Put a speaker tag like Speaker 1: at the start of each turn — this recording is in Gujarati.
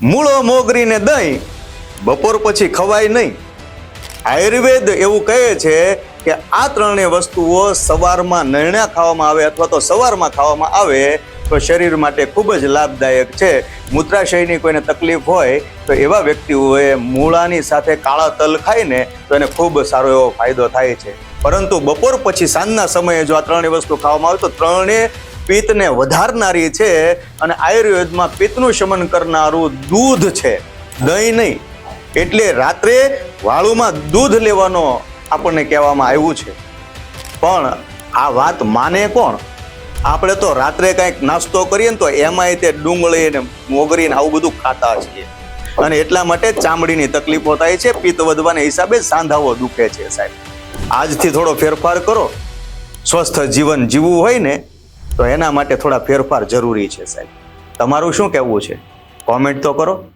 Speaker 1: મૂળો મોગરીને દહીં, બપોર પછી ખવાય નહીં. આયુર્વેદ એવું કહે છે કે આ ત્રણેય વસ્તુઓ સવારમાં નરણા ખાવામાં આવે અથવા તો સવારમાં ખાવામાં આવે, તો શરીર માટે ખૂબ જ લાભદાયક છે. મૂત્રાશયની કોઈને તકલીફ હોય, તો એવા વ્યક્તિઓએ મૂળાની સાથે કાળા તલ ખાઈને તો એને ખૂબ સારો એવો ફાયદો થાય છે. પરંતુ બપોર પછી સાંજના સમયે જો આ ત્રણેય વસ્તુ ખાવામાં આવે, તો ત્રણેય પિત્તને વધારનારી છે અને આયુર્વેદમાં પિત્તનું શમન કરનારું દૂધ છે. દહીં નહીં, એટલે રાત્રે વાળુમાં દૂધ લેવાનો આપણને કહેવામાં આવ્યું છે. પણ આ વાત માને કોણ? આપણે તો રાત્રે કંઈક નાસ્તો કરીએ ને તો એમાંય તે ડુંગળી ને મોગરી ને આવું બધું ખાતા છીએ. અને એટલા માટે ચામડીની તકલીફો થાય છે, પિત્ત વધવાના હિસાબે સાંધાઓ દુખે છે સાહેબ. આજથી થોડો ફેરફાર કરો. સ્વસ્થ જીવન જીવવું હોય ને તો એના માટે થોડા ફેરફાર જરૂરી છે સાહેબ. તમારું શું કહેવું છે? કોમેન્ટ તો કરો.